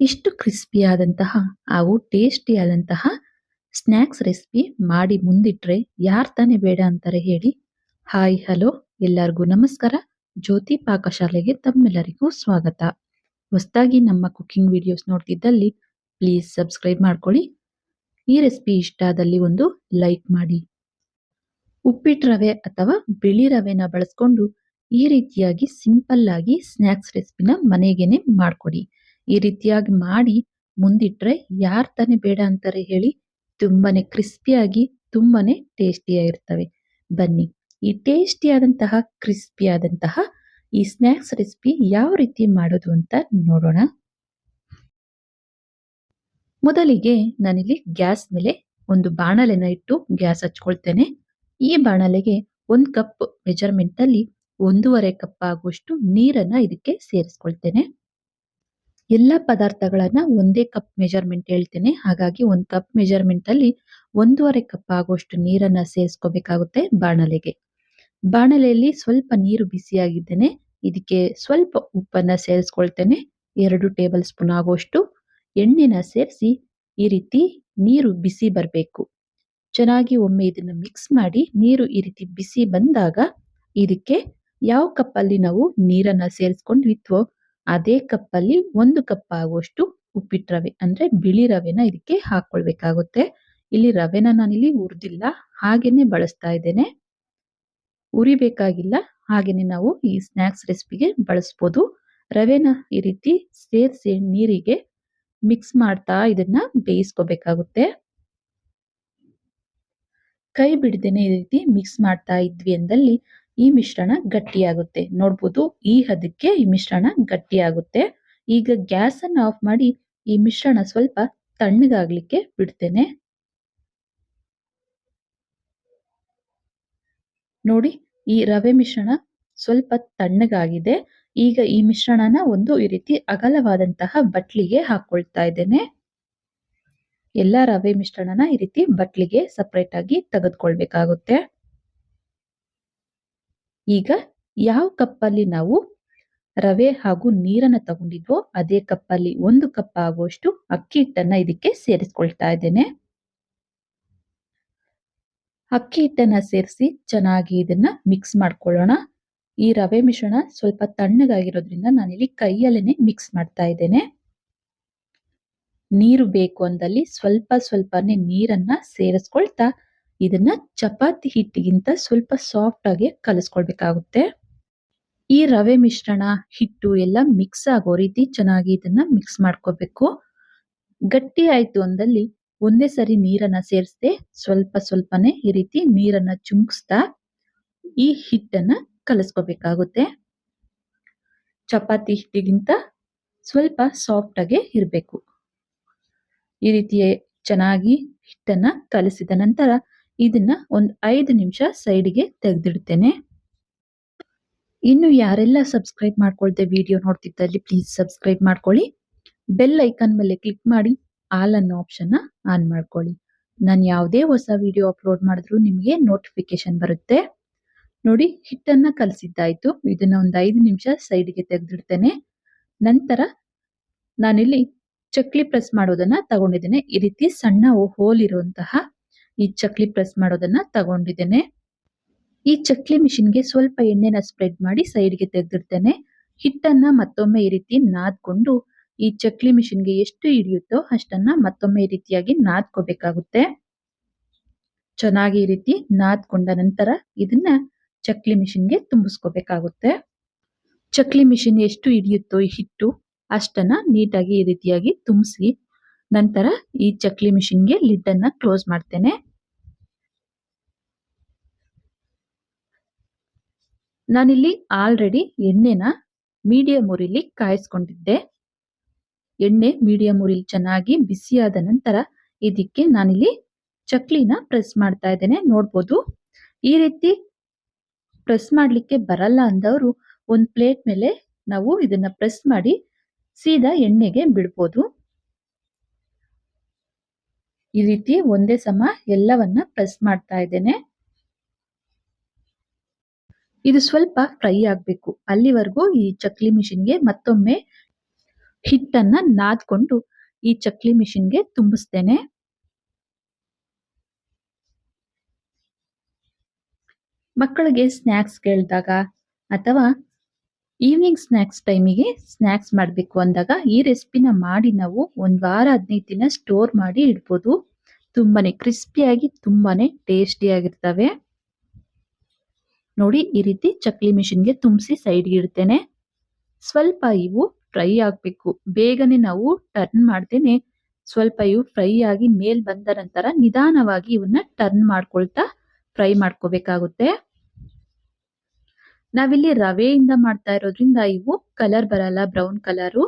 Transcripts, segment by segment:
ಇಷ್ಟು ಕ್ರಿಸ್ಪಿಯಾದಂತಹ ಹಾಗೂ ಟೇಸ್ಟಿಯಾದಂತಹ snacks recipe ಮಾಡಿ ಮುಂದಿಟ್ರೆ ಯಾರ್ ತಾನೇ ಬೇಡ ಅಂತಾರೆ ಹೇಳಿ. ಹಾಯ್, ಹಲೋ, ಎಲ್ಲರಿಗೂ ನಮಸ್ಕಾರ. ಜ್ಯೋತಿ ಪಾಕಶಾಲೆಗೆ ತಮ್ಮೆಲ್ಲರಿಗೂ ಸ್ವಾಗತ. ಹೊಸದಾಗಿ ನಮ್ಮ ಕುಕ್ಕಿಂಗ್ ವಿಡಿಯೋಸ್ ನೋಡ್ತಿದ್ದಲ್ಲಿ ಪ್ಲೀಸ್ ಸಬ್ಸ್ಕ್ರೈಬ್ ಮಾಡ್ಕೊಳ್ಳಿ. ಈ ರೆಸಿಪಿ ಇಷ್ಟ ಆದಲ್ಲಿ ಒಂದು ಲೈಕ್ ಮಾಡಿ. ಉಪ್ಪಿಟ್ಟು ರವೆ ಅಥವಾ ಬಿಳಿ ರವೆನ ಬಳಸ್ಕೊಂಡು ಈ ರೀತಿಯಾಗಿ ಸಿಂಪಲ್ ಆಗಿ ಸ್ನ್ಯಾಕ್ಸ್ ರೆಸಿಪಿನ ಮನೆಗೇನೆ ಮಾಡ್ಕೊಡಿ. ಈ ರೀತಿಯಾಗಿ ಮಾಡಿ ಮುಂದಿಟ್ರೆ ಯಾರ್ ತಾನೇ ಬೇಡ ಅಂತಾರೆ ಹೇಳಿ ತುಂಬಾನೇ ಕ್ರಿಸ್ಪಿಯಾಗಿ ತುಂಬಾನೇ ಟೇಸ್ಟಿಯಾಗಿರ್ತವೆ. ಬನ್ನಿ, ಈ ಟೇಸ್ಟಿಯಾದಂತಹ, ಕ್ರಿಸ್ಪಿಯಾದಂತಹ ಈ ಸ್ನ್ಯಾಕ್ಸ್ ರೆಸಿಪಿ ಯಾವ ರೀತಿ ಮಾಡೋದು ಅಂತ ನೋಡೋಣ. ಮೊದಲಿಗೆ ನಾನಿಲ್ಲಿ ಗ್ಯಾಸ್ ಮೇಲೆ ಒಂದು ಬಾಣಲೆನ ಇಟ್ಟು ಗ್ಯಾಸ್ ಹಚ್ಕೊಳ್ತೇನೆ. ಈ ಬಾಣಲೆಗೆ ಒಂದು ಕಪ್ ಮೆಜರ್ಮೆಂಟ್ ಅಲ್ಲಿ ಒಂದೂವರೆ ಕಪ್ ಆಗುವಷ್ಟು ನೀರನ್ನ ಇದಕ್ಕೆ ಸೇರಿಸ್ಕೊಳ್ತೇನೆ. ಎಲ್ಲ ಪದಾರ್ಥಗಳನ್ನ ಒಂದೇ ಕಪ್ ಮೆಜರ್ಮೆಂಟ್ ಹೇಳ್ತೇನೆ. ಹಾಗಾಗಿ ಒಂದು ಕಪ್ ಮೆಜರ್ಮೆಂಟ್ ಅಲ್ಲಿ ಒಂದೂವರೆ ಕಪ್ ಆಗುವಷ್ಟು ನೀರನ್ನ ಸೇರಿಸ್ಕೋಬೇಕಾಗುತ್ತೆ ಬಾಣಲೆಗೆ. ಬಾಣಲೆಯಲ್ಲಿ ಸ್ವಲ್ಪ ನೀರು ಬಿಸಿಯಾಗಿದ್ದೇನೆ. ಇದಕ್ಕೆ ಸ್ವಲ್ಪ ಉಪ್ಪನ್ನ ಸೇರಿಸ್ಕೊಳ್ತೇನೆ. ಎರಡು ಟೇಬಲ್ ಸ್ಪೂನ್ ಆಗುವಷ್ಟು ಎಣ್ಣೆನ ಸೇರಿಸಿ ಈ ರೀತಿ ನೀರು ಬಿಸಿ ಬರಬೇಕು. ಚೆನ್ನಾಗಿ ಒಮ್ಮೆ ಇದನ್ನ ಮಿಕ್ಸ್ ಮಾಡಿ ನೀರು ಈ ರೀತಿ ಬಿಸಿ ಬಂದಾಗ ಇದಕ್ಕೆ ಯಾವ ಕಪ್ಪಲ್ಲಿ ನಾವು ನೀರನ್ನ ಸೇರಿಸ್ಕೊಂಡ್ವಿತ್ವೋ ಅದೇ ಕಪ್ಪಲ್ಲಿ ಒಂದು ಕಪ್ ಆಗುವಷ್ಟು ಉಪ್ಪಿಟ್ಟು ರವೆ, ಅಂದ್ರೆ ಬಿಳಿ ರವೆನ ಇದಕ್ಕೆ ಹಾಕೊಳ್ಬೇಕಾಗುತ್ತೆ. ಇಲ್ಲಿ ರವೆನ ನಾನಿಲ್ಲಿ ಹುರಿದಿಲ್ಲ, ಹಾಗೇನೆ ಬಳಸ್ತಾ ಇದ್ದೇನೆ. ಉರಿಬೇಕಾಗಿಲ್ಲ ಹಾಗೇನೆ ನಾವು ಈ ಸ್ನ್ಯಾಕ್ಸ್ ರೆಸಿಪಿಗೆ ಬಳಸ್ಬೋದು. ರವೆನ ಈ ರೀತಿ ಸೇರಿಸಿ ನೀರಿಗೆ ಮಿಕ್ಸ್ ಮಾಡ್ತಾ ಇದನ್ನ ಬೇಯಿಸ್ಕೋಬೇಕಾಗುತ್ತೆ. ಕೈ ಬಿಡದೇನೆ ಈ ರೀತಿ ಮಿಕ್ಸ್ ಮಾಡ್ತಾ ಇದ್ವಿ ಅಂದಲ್ಲಿ ಈ ಮಿಶ್ರಣ ಗಟ್ಟಿಯಾಗುತ್ತೆ. ನೋಡ್ಬೋದು, ಈ ಹದಕ್ಕೆ ಈ ಮಿಶ್ರಣ ಗಟ್ಟಿಯಾಗುತ್ತೆ. ಈಗ ಗ್ಯಾಸ್ ಅನ್ನು ಆಫ್ ಮಾಡಿ ಈ ಮಿಶ್ರಣ ಸ್ವಲ್ಪ ತಣ್ಣಗಾಗ್ಲಿಕ್ಕೆ ಬಿಡ್ತೇನೆ. ನೋಡಿ, ಈ ರವೆ ಮಿಶ್ರಣ ಸ್ವಲ್ಪ ತಣ್ಣಗಾಗಿದೆ. ಈಗ ಈ ಮಿಶ್ರಣನ ಒಂದು ಈ ರೀತಿ ಅಗಲವಾದಂತಹ ಬಟ್ಲಿಗೆ ಹಾಕೊಳ್ತಾ ಇದ್ದೇನೆ. ಎಲ್ಲ ರವೆ ಮಿಶ್ರಣನ ಈ ರೀತಿ ಬಟ್ಲಿಗೆ ಸಪ್ರೇಟ್ ಆಗಿ ತೆಗೆದುಕೊಳ್ಬೇಕಾಗುತ್ತೆ. ಈಗ ಯಾವ ಕಪ್ಪಲ್ಲಿ ನಾವು ರವೆ ಹಾಗೂ ನೀರನ್ನ ತಗೊಂಡಿದ್ವೋ ಅದೇ ಕಪ್ಪಲ್ಲಿ ಒಂದು ಕಪ್ ಆಗುವಷ್ಟು ಅಕ್ಕಿ ಹಿಟ್ಟನ್ನ ಇದಕ್ಕೆ ಸೇರಿಸ್ಕೊಳ್ತಾ ಇದ್ದೇನೆ. ಅಕ್ಕಿ ಹಿಟ್ಟನ್ನ ಸೇರಿಸಿ ಚೆನ್ನಾಗಿ ಇದನ್ನ ಮಿಕ್ಸ್ ಮಾಡ್ಕೊಳ್ಳೋಣ. ಈ ರವೆ ಮಿಶ್ರಣ ಸ್ವಲ್ಪ ತಣ್ಣಗಾಗಿರೋದ್ರಿಂದ ನಾನಿಲ್ಲಿ ಕೈಯಲ್ಲೇನೆ ಮಿಕ್ಸ್ ಮಾಡ್ತಾ ಇದ್ದೇನೆ. ನೀರು ಬೇಕು ಅಂದಲ್ಲಿ ಸ್ವಲ್ಪ ಸ್ವಲ್ಪನೇ ನೀರನ್ನ ಸೇರಿಸ್ಕೊಳ್ತಾ ಇದನ್ನ ಚಪಾತಿ ಹಿಟ್ಟಿಗಿಂತ ಸ್ವಲ್ಪ ಸಾಫ್ಟ್ ಆಗಿ ಕಲಿಸ್ಕೊಳ್ಬೇಕಾಗುತ್ತೆ. ಈ ರವೆ ಮಿಶ್ರಣ, ಹಿಟ್ಟು ಎಲ್ಲ ಮಿಕ್ಸ್ ಆಗೋ ರೀತಿ ಚೆನ್ನಾಗಿ ಇದನ್ನ ಮಿಕ್ಸ್ ಮಾಡ್ಕೋಬೇಕು. ಗಟ್ಟಿ ಆಯ್ತು ಅಂದಲ್ಲಿ ಒಂದೇ ಸರಿ ನೀರನ್ನ ಸೇರಿಸದೆ ಸ್ವಲ್ಪ ಸ್ವಲ್ಪನೇ ಈ ರೀತಿ ನೀರನ್ನ ಚುಮ್ಕಿಸ್ತಾ ಈ ಹಿಟ್ಟನ್ನ ಕಲಿಸ್ಕೋಬೇಕಾಗುತ್ತೆ. ಚಪಾತಿ ಹಿಟ್ಟಿಗಿಂತ ಸ್ವಲ್ಪ ಸಾಫ್ಟ್ ಆಗಿ ಇರಬೇಕು. ಈ ರೀತಿ ಚೆನ್ನಾಗಿ ಹಿಟ್ಟನ್ನ ಕಲಿಸಿದ ನಂತರ ಇದನ್ನ ಒಂದು ಐದು ನಿಮಿಷ ಸೈಡ್ಗೆ ತೆಗೆದಿಡ್ತೇನೆ. ಇನ್ನು ಯಾರೆಲ್ಲ ಸಬ್ಸ್ಕ್ರೈಬ್ ಮಾಡ್ಕೊಳ್ದೆ ವಿಡಿಯೋ ನೋಡ್ತಿದ್ದಲ್ಲಿ ಪ್ಲೀಸ್ ಸಬ್ಸ್ಕ್ರೈಬ್ ಮಾಡ್ಕೊಳ್ಳಿ. ಬೆಲ್ ಐಕನ್ ಮೇಲೆ ಕ್ಲಿಕ್ ಮಾಡಿ ಆಲ್ ಅನ್ನೋ ಆಪ್ಷನ್ನ ಆನ್ ಮಾಡ್ಕೊಳ್ಳಿ. ನಾನು ಯಾವುದೇ ಹೊಸ ವಿಡಿಯೋ ಅಪ್ಲೋಡ್ ಮಾಡಿದ್ರು ನಿಮಗೆ ನೋಟಿಫಿಕೇಶನ್ ಬರುತ್ತೆ. ನೋಡಿ ಹಿಟ್ಟನ್ನ ಕಲಸಿದ್ದಾಯ್ತು. ಇದನ್ನ ಒಂದು ಐದು ನಿಮಿಷ ಸೈಡ್ಗೆ ತೆಗೆದಿಡ್ತೇನೆ. ನಂತರ ನಾನಿಲ್ಲಿ ಚಕ್ಲಿ ಪ್ರೆಸ್ ಮಾಡೋದನ್ನ ತಗೊಂಡಿದ್ದೇನೆ. ಈ ರೀತಿ ಸಣ್ಣ ಹೋಲ್ ಇರುವಂತಹ ಈ ಚಕ್ಲಿ ಪ್ರೆಸ್ ಮಾಡೋದನ್ನ ತಗೊಂಡಿದ್ದೇನೆ. ಈ ಚಕ್ಲಿ ಮಿಷಿನ್ಗೆ ಸ್ವಲ್ಪ ಎಣ್ಣೆನ ಸ್ಪ್ರೆಡ್ ಮಾಡಿ ಸೈಡ್ಗೆ ತೆಗೆದಿರ್ತೇನೆ ಹಿಟ್ಟನ್ನ ಮತ್ತೊಮ್ಮೆ ಈ ರೀತಿ ನಾದ್ಕೊಂಡು ಈ ಚಕ್ಲಿ ಮಿಷಿನ್ಗೆ ಎಷ್ಟು ಹಿಡಿಯುತ್ತೋ ಅಷ್ಟನ್ನ ಮತ್ತೊಮ್ಮೆ ಈ ರೀತಿಯಾಗಿ ನಾದ್ಕೋಬೇಕಾಗುತ್ತೆ. ಚೆನ್ನಾಗಿ ಈ ರೀತಿ ನಾದ್ಕೊಂಡ ನಂತರ ಇದನ್ನ ಚಕ್ಲಿ ಮಿಷಿನ್ಗೆ ತುಂಬಿಸ್ಕೋಬೇಕಾಗುತ್ತೆ. ಚಕ್ಲಿ ಮಿಷಿನ್ ಎಷ್ಟು ಹಿಡಿಯುತ್ತೋ ಹಿಟ್ಟು ಅಷ್ಟನ್ನ ನೀಟಾಗಿ ಈ ರೀತಿಯಾಗಿ ತುಂಬಿಸಿ ನಂತರ ಈ ಚಕ್ಲಿ ಮಿಷಿನ್ಗೆ ಲಿಡ್ ಅನ್ನ ಕ್ಲೋಸ್ ಮಾಡ್ತೇನೆ. ನಾನಿಲ್ಲಿ ಆಲ್ರೆಡಿ ಎಣ್ಣೆನ ಮೀಡಿಯಂ ಉರಿಲಿ ಕಾಯಿಸ್ಕೊಂಡಿದ್ದೆ. ಎಣ್ಣೆ ಮೀಡಿಯಂ ಉರಿಲಿ ಚೆನ್ನಾಗಿ ಬಿಸಿಯಾದ ನಂತರ ಇದಕ್ಕೆ ನಾನಿಲ್ಲಿ ಚಕ್ಲಿನ ಪ್ರೆಸ್ ಮಾಡ್ತಾ ಇದ್ದೇನೆ, ನೋಡ್ಬೋದು. ಈ ರೀತಿ ಪ್ರೆಸ್ ಮಾಡಲಿಕ್ಕೆ ಬರಲ್ಲ ಅಂದವರು ಒಂದು ಪ್ಲೇಟ್ ಮೇಲೆ ನಾವು ಇದನ್ನ ಪ್ರೆಸ್ ಮಾಡಿ ಸೀದಾ ಎಣ್ಣೆಗೆ ಬಿಡ್ಬೋದು. ಈ ರೀತಿ ಒಂದೇ ಸಮ ಎಲ್ಲವನ್ನ ಪ್ರೆಸ್ ಮಾಡ್ತಾ ಇದ್ದೇನೆ. ಇದು ಸ್ವಲ್ಪ ಫ್ರೈ ಆಗಬೇಕು. ಅಲ್ಲಿವರೆಗೂ ಈ ಚಕ್ಲಿ ಮಿಷಿನ್ಗೆ ಮತ್ತೊಮ್ಮೆ ಹಿಟ್ಟನ್ನ ನಾದ್ಕೊಂಡು ಈ ಚಕ್ಲಿ ಮಿಷಿನ್ಗೆ ತುಂಬಿಸ್ತೇನೆ. ಮಕ್ಕಳಿಗೆ ಸ್ನ್ಯಾಕ್ಸ್ ಕೇಳಿದಾಗ ಅಥವಾ ಈವ್ನಿಂಗ್ ಸ್ನ್ಯಾಕ್ಸ್ ಟೈಮಿಗೆ ಸ್ನ್ಯಾಕ್ಸ್ ಮಾಡಬೇಕು ಅಂದಾಗ ಈ ರೆಸಿಪಿನ ಮಾಡಿ ನಾವು ಒಂದು ವಾರ, ಹದಿನೈದು ದಿನ ಸ್ಟೋರ್ ಮಾಡಿ ಇಡ್ಬೋದು. ತುಂಬಾನೇ ಕ್ರಿಸ್ಪಿಯಾಗಿ ತುಂಬಾನೇ ಟೇಸ್ಟಿಯಾಗಿರ್ತವೆ ನೋಡಿ ಈ ರೀತಿ ಚಕ್ಲಿ ಮಿಷಿನ್ಗೆ ತುಂಬಿಸಿ ಸೈಡ್ಗೆ ಇಡ್ತೇನೆ. ಸ್ವಲ್ಪ ಇವು ಫ್ರೈ ಆಗಬೇಕು. ಬೇಗನೆ ನಾವು ಟರ್ನ್ ಮಾಡ್ತೇನೆ. ಸ್ವಲ್ಪ ಇವು ಫ್ರೈ ಆಗಿ ಮೇಲ್ ಬಂದ ನಂತರ ನಿಧಾನವಾಗಿ ಇವನ್ನ ಟರ್ನ್ ಮಾಡ್ಕೊಳ್ತಾ ಫ್ರೈ ಮಾಡ್ಕೋಬೇಕಾಗುತ್ತೆ. ನಾವಿಲ್ಲಿ ರವೆಯಿಂದ ಮಾಡ್ತಾ ಇರೋದ್ರಿಂದ ಇವು ಕಲರ್ ಬರಲ್ಲ ಬ್ರೌನ್ ಕಲರು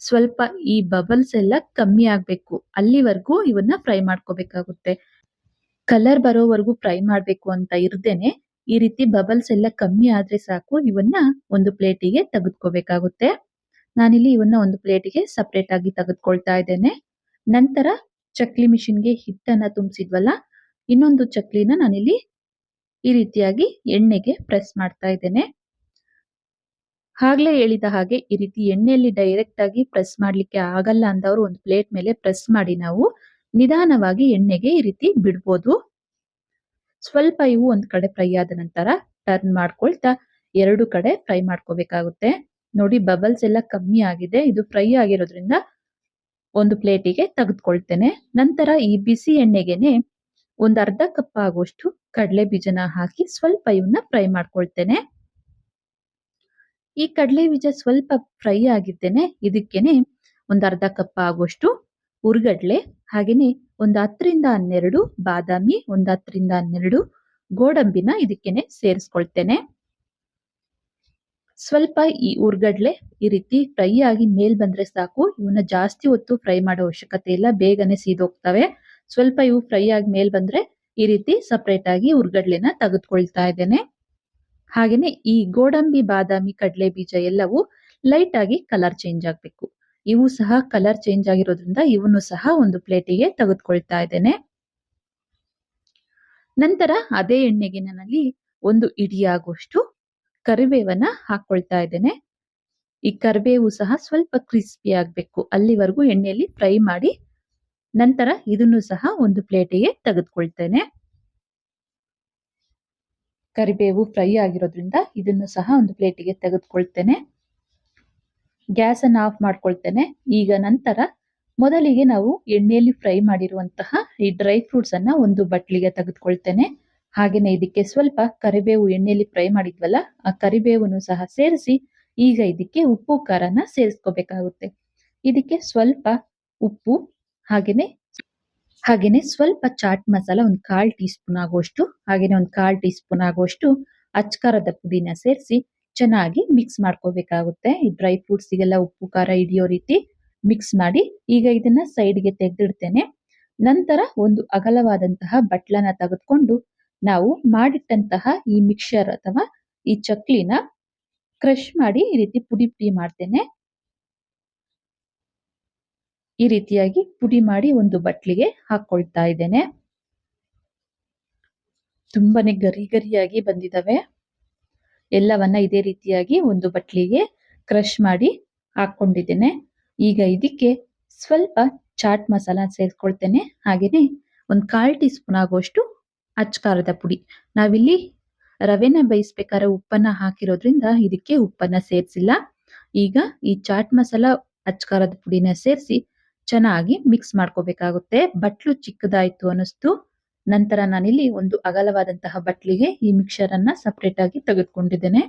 ಸ್ವಲ್ಪ ಈ ಬಬಲ್ಸ್ ಎಲ್ಲ ಕಮ್ಮಿ ಆಗ್ಬೇಕು. ಅಲ್ಲಿವರೆಗೂ ಇವನ್ನ ಫ್ರೈ ಮಾಡ್ಕೋಬೇಕಾಗುತ್ತೆ. ಕಲರ್ ಬರೋವರೆಗೂ ಫ್ರೈ ಮಾಡಬೇಕು ಅಂತ ಇರ್ದೇನೆ. ಈ ರೀತಿ ಬಬಲ್ಸ್ ಎಲ್ಲ ಕಮ್ಮಿ ಆದ್ರೆ ಸಾಕು, ಇವನ್ನ ಒಂದು ಪ್ಲೇಟಿಗೆ ತೆಗೆದುಕೋಬೇಕಾಗುತ್ತೆ. ನಾನಿಲ್ಲಿ ಇವನ್ನ ಒಂದು ಪ್ಲೇಟಿಗೆ ಸಪರೇಟ್ ಆಗಿ ತೆಗೆದುಕೊಳ್ತಾ ಇದ್ದೇನೆ. ನಂತರ ಚಕ್ಲಿ ಮಿಷಿನ್ಗೆ ಹಿಟ್ಟನ್ನ ತುಂಬಿಸಿದ್ವಲ್ಲ, ಇನ್ನೊಂದು ಚಕ್ಲಿನ ನಾನಿಲ್ಲಿ ಈ ರೀತಿಯಾಗಿ ಎಣ್ಣೆಗೆ ಪ್ರೆಸ್ ಮಾಡ್ತಾ ಇದ್ದೇನೆ. ಆಗ್ಲೇ ಹೇಳಿದ ಹಾಗೆ ಈ ರೀತಿ ಎಣ್ಣೆಯಲ್ಲಿ ಡೈರೆಕ್ಟ್ ಆಗಿ ಪ್ರೆಸ್ ಮಾಡ್ಲಿಕ್ಕೆ ಆಗಲ್ಲ ಅಂದವರು ಒಂದು ಪ್ಲೇಟ್ ಮೇಲೆ ಪ್ರೆಸ್ ಮಾಡಿ ನಾವು ನಿಧಾನವಾಗಿ ಎಣ್ಣೆಗೆ ಈ ರೀತಿ ಬಿಡ್ಬೋದು. ಸ್ವಲ್ಪ ಇವು ಒಂದ್ ಕಡೆ ಫ್ರೈ ಆದ ನಂತರ ಟರ್ನ್ ಮಾಡ್ಕೊಳ್ತಾ ಎರಡು ಕಡೆ ಫ್ರೈ ಮಾಡ್ಕೋಬೇಕಾಗುತ್ತೆ. ನೋಡಿ ಬಬಲ್ಸ್ ಎಲ್ಲ ಕಮ್ಮಿ ಆಗಿದೆ. ಇದು ಫ್ರೈ ಆಗಿರೋದ್ರಿಂದ ಒಂದು ಪ್ಲೇಟಿಗೆ ತೆಗೆದುಕೊಳ್ತೇನೆ. ನಂತರ ಈ ಬಿಸಿ ಎಣ್ಣೆಗೆನೆ ಒಂದು ಅರ್ಧ ಕಪ್ ಆಗುವಷ್ಟು ಕಡಲೆ ಬೀಜನ ಹಾಕಿ ಸ್ವಲ್ಪ ಇವನ್ನ ಫ್ರೈ ಮಾಡ್ಕೊಳ್ತೇನೆ. ಈ ಕಡಲೆ ಬೀಜ ಸ್ವಲ್ಪ ಫ್ರೈ ಆಗಿದ್ದೇನೆ. ಇದಕ್ಕೇನೆ ಒಂದು ಅರ್ಧ ಕಪ್ ಆಗುವಷ್ಟು ಹುರ್ಗಡ್ಲೆ ಹಾಗೇನೆ ಒಂದು ಹತ್ತರಿಂದ ಹನ್ನೆರಡು, ಬಾದಾಮಿ ಒಂದು ಹತ್ತರಿಂದ ಹನ್ನೆರಡು, ಗೋಡಂಬಿನ ಇದಕ್ಕೇನೆ ಸೇರಿಸ್ಕೊಳ್ತೇನೆ. ಸ್ವಲ್ಪ ಈ ಉರ್ಗಡ್ಲೆ ಈ ರೀತಿ ಫ್ರೈ ಆಗಿ ಮೇಲ್ ಬಂದ್ರೆ ಸಾಕು. ಇವನ್ನ ಜಾಸ್ತಿ ಹೊತ್ತು ಫ್ರೈ ಮಾಡೋ ಅವಶ್ಯಕತೆ ಇಲ್ಲ, ಬೇಗನೆ ಸೀದೋಗ್ತವೆ. ಸ್ವಲ್ಪ ಇವು ಫ್ರೈ ಆಗಿ ಮೇಲ್ ಬಂದ್ರೆ ಈ ರೀತಿ ಸಪ್ರೇಟ್ ಆಗಿ ಉರ್ಗಡ್ಲೆನ ತೆಗೆದುಕೊಳ್ತಾ ಇದ್ದೇನೆ. ಹಾಗೇನೆ ಈ ಗೋಡಂಬಿ, ಬಾದಾಮಿ, ಕಡಲೆ ಬೀಜ ಎಲ್ಲವೂ ಲೈಟ್ ಆಗಿ ಕಲರ್ ಚೇಂಜ್ ಆಗ್ಬೇಕು. ಇವು ಸಹ ಕಲರ್ ಚೇಂಜ್ ಆಗಿರೋದ್ರಿಂದ ಇವನ್ನು ಸಹ ಒಂದು ಪ್ಲೇಟಿಗೆ ತೆಗೆದುಕೊಳ್ತಾ ಇದ್ದೇನೆ. ನಂತರ ಅದೇ ಎಣ್ಣೆಗೆ ನನ್ನಲ್ಲಿ ಒಂದು ಇಡಿ ಆಗುವಷ್ಟು ಕರಿಬೇವನ್ನ ಹಾಕೊಳ್ತಾ ಇದ್ದೇನೆ. ಈ ಕರಿಬೇವು ಸಹ ಸ್ವಲ್ಪ ಕ್ರಿಸ್ಪಿ ಆಗ್ಬೇಕು. ಅಲ್ಲಿವರೆಗೂ ಎಣ್ಣೆಯಲ್ಲಿ ಫ್ರೈ ಮಾಡಿ ನಂತರ ಇದನ್ನು ಸಹ ಒಂದು ಪ್ಲೇಟಿಗೆ ತೆಗೆದುಕೊಳ್ತೇನೆ. ಕರಿಬೇವು ಫ್ರೈ ಆಗಿರೋದ್ರಿಂದ ಇದನ್ನು ಸಹ ಒಂದು ಪ್ಲೇಟಿಗೆ ತೆಗೆದುಕೊಳ್ತೇನೆ. ಗ್ಯಾಸ್ ಅನ್ನು ಆಫ್ ಮಾಡ್ಕೊಳ್ತೇನೆ. ಈಗ ನಂತರ ಮೊದಲಿಗೆ ನಾವು ಎಣ್ಣೆಯಲ್ಲಿ ಫ್ರೈ ಮಾಡಿರುವಂತಹ ಈ ಡ್ರೈ ಫ್ರೂಟ್ಸ್ ಅನ್ನ ಒಂದು ಬಟ್ಲಿಗೆ ತೆಗೆದುಕೊಳ್ತೇನೆ. ಹಾಗೇನೆ ಇದಕ್ಕೆ ಸ್ವಲ್ಪ ಕರಿಬೇವು ಎಣ್ಣೆಯಲ್ಲಿ ಫ್ರೈ ಮಾಡಿದ್ವಲ್ಲ, ಆ ಕರಿಬೇವನ್ನು ಸಹ ಸೇರಿಸಿ ಈಗ ಇದಕ್ಕೆ ಉಪ್ಪು, ಖಾರನ ಸೇರಿಸ್ಕೋಬೇಕಾಗುತ್ತೆ. ಇದಕ್ಕೆ ಸ್ವಲ್ಪ ಉಪ್ಪು, ಹಾಗೇನೆ ಹಾಗೇನೆ ಸ್ವಲ್ಪ ಚಾಟ್ ಮಸಾಲ ಒಂದು ಕಾಲ್ ಟೀ ಸ್ಪೂನ್ ಆಗುವಷ್ಟು ಹಾಗೇನೆ ಒಂದು ಕಾಲ್ ಟೀ ಸ್ಪೂನ್ ಆಗುವಷ್ಟು ಅಚ್ಕಾರದ ಪುಡಿನ ಸೇರಿಸಿ ಚೆನ್ನಾಗಿ ಮಿಕ್ಸ್ ಮಾಡ್ಕೋಬೇಕಾಗುತ್ತೆ. ಈ ಡ್ರೈ ಫ್ರೂಟ್ಸಿಗೆಲ್ಲ ಉಪ್ಪು, ಖಾರ ಹಿಡಿಯೋ ರೀತಿ ಮಿಕ್ಸ್ ಮಾಡಿ ಈಗ ಇದನ್ನ ಸೈಡ್ಗೆ ತೆಗೆದಿಡ್ತೇನೆ. ನಂತರ ಒಂದು ಅಗಲವಾದಂತಹ ಬಟ್ಲನ ತೆಗೆದುಕೊಂಡು ನಾವು ಮಾಡಿಟ್ಟಂತಹ ಈ ಮಿಕ್ಸರ್ ಅಥವಾ ಈ ಚಕ್ಲಿನ ಕ್ರಶ್ ಮಾಡಿ ಈ ರೀತಿ ಪುಡಿ ಪುಡಿ ಮಾಡ್ತೇನೆ. ಈ ರೀತಿಯಾಗಿ ಪುಡಿ ಮಾಡಿ ಒಂದು ಬಟ್ಲಿಗೆ ಹಾಕೊಳ್ತಾ ಇದ್ದೇನೆ. ತುಂಬಾನೇ ಗರಿ ಗರಿಯಾಗಿ ಬಂದಿದಾವೆ. ಎಲ್ಲವನ್ನ ಇದೇ ರೀತಿಯಾಗಿ ಒಂದು ಬಟ್ಲಿಗೆ ಕ್ರಷ್ ಮಾಡಿ ಹಾಕೊಂಡಿದ್ದೇನೆ ಈಗ ಇದಕ್ಕೆ ಸ್ವಲ್ಪ ಚಾಟ್ ಮಸಾಲ ಸೇರಿಸ್ಕೊಳ್ತೇನೆ ಹಾಗೇನೆ ಒಂದು ಕಾಲ್ ಟೀ ಸ್ಪೂನ್ ಆಗುವಷ್ಟು ಅಚ್ಕಾರದ ಪುಡಿ. ನಾವಿಲ್ಲಿ ರವೆನ ಬೇಯಿಸ್ಬೇಕಾದ್ರೆ ಉಪ್ಪನ್ನ ಹಾಕಿರೋದ್ರಿಂದ ಇದಕ್ಕೆ ಉಪ್ಪನ್ನ ಸೇರಿಸಿಲ್ಲ. ಈಗ ಈ ಚಾಟ್ ಮಸಾಲ ಅಚ್ಕಾರದ ಪುಡಿನ ಸೇರಿಸಿ ಚೆನ್ನಾಗಿ ಮಿಕ್ಸ್ ಮಾಡ್ಕೋಬೇಕಾಗುತ್ತೆ. ಬಟ್ಲು ಚಿಕ್ಕದಾಯ್ತು ಅನ್ನಿಸ್ತು. ನಂತರ ನಾನಿಲ್ಲಿ ಒಂದು ಅಗಲವಾದಂತಹ ಬಟ್ಲಿಗೆ ಈ ಮಿಕ್ಸರ್ ಅನ್ನ ಸಪರೇಟ್ ಆಗಿ ತೆಗೆದುಕೊಂಡಿದ್ದೇನೆ.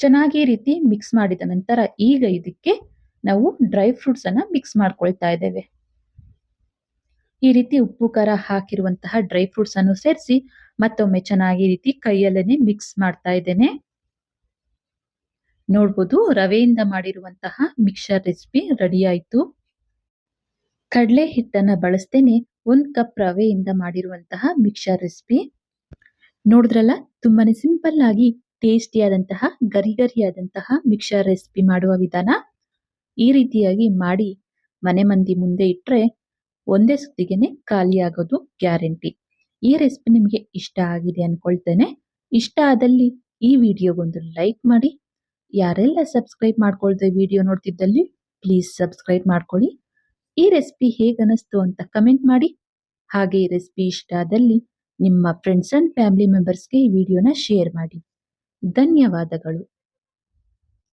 ಚೆನ್ನಾಗಿ ರೀತಿ ಮಿಕ್ಸ್ ಮಾಡಿದ ನಂತರ ಈಗ ಇದಕ್ಕೆ ನಾವು ಡ್ರೈ ಫ್ರೂಟ್ಸ್ ಅನ್ನ ಮಿಕ್ಸ್ ಮಾಡ್ಕೊಳ್ತಾ ಇದ್ದೇವೆ. ಈ ರೀತಿ ಉಪ್ಪು, ಖಾರ ಹಾಕಿರುವಂತಹ ಡ್ರೈ ಫ್ರೂಟ್ಸ್ ಅನ್ನು ಸೇರಿಸಿ ಮತ್ತೊಮ್ಮೆ ಚೆನ್ನಾಗಿ ರೀತಿ ಕೈಯಲ್ಲೇನೆ ಮಿಕ್ಸ್ ಮಾಡ್ತಾ ಇದ್ದೇನೆ. ನೋಡ್ಬೋದು ರವೆಯಿಂದ ಮಾಡಿರುವಂತಹ ಮಿಕ್ಸರ್ ರೆಸಿಪಿ ರೆಡಿ ಆಯ್ತು. ಕಡಲೆ ಹಿಟ್ಟನ್ನ ಬಳಸ್ತೇನೆ. ಒಂದ್ ಕಪ್ ರವೆಯಿಂದ ಮಾಡಿರುವಂತಹ ಮಿಕ್ಸರ್ ರೆಸಿಪಿ. ನೋಡಿದ್ರಲ್ಲ, ತುಂಬಾನೇ ಸಿಂಪಲ್ ಆಗಿ ಟೇಸ್ಟಿಯಾದಂತಹ ಗರಿ ಗರಿಯಾದಂತಹ ಮಿಕ್ಸರ್ ರೆಸಿಪಿ ಮಾಡುವ ವಿಧಾನ. ಈ ರೀತಿಯಾಗಿ ಮಾಡಿ ಮನೆ ಮಂದಿ ಮುಂದೆ ಇಟ್ರೆ ಒಂದೇ ಸುತ್ತಿಗೆನೆ ಖಾಲಿ ಆಗೋದು ಗ್ಯಾರಂಟಿ. ಈ ರೆಸಿಪಿ ನಿಮಗೆ ಇಷ್ಟ ಆಗಿದೆ ಅನ್ಕೊಳ್ತೇನೆ. ಇಷ್ಟ ಆದಲ್ಲಿ ಈ ವಿಡಿಯೋಗೊಂದು ಲೈಕ್ ಮಾಡಿ. ಯಾರೆಲ್ಲ ಸಬ್ಸ್ಕ್ರೈಬ್ ಮಾಡ್ಕೊಳ್ತೇವೆ ವಿಡಿಯೋ ನೋಡ್ತಿದ್ದಲ್ಲಿ, ಪ್ಲೀಸ್ ಸಬ್ಸ್ಕ್ರೈಬ್ ಮಾಡ್ಕೊಳ್ಳಿ. ಈ ರೆಸಿಪಿ ಹೇಗೆ ಅನಿಸ್ತು ಅಂತ ಕಮೆಂಟ್ ಮಾಡಿ. ಹಾಗೆ ಈ ರೆಸಿಪಿ ಇಷ್ಟ ಆದಲ್ಲಿ ನಿಮ್ಮ ಫ್ರೆಂಡ್ಸ್ ಅಂಡ್ ಫ್ಯಾಮಿಲಿ ಮೆಂಬರ್ಸ್ಗೆ ಈ ವಿಡಿಯೋನ ಶೇರ್ ಮಾಡಿ. ಧನ್ಯವಾದಗಳು.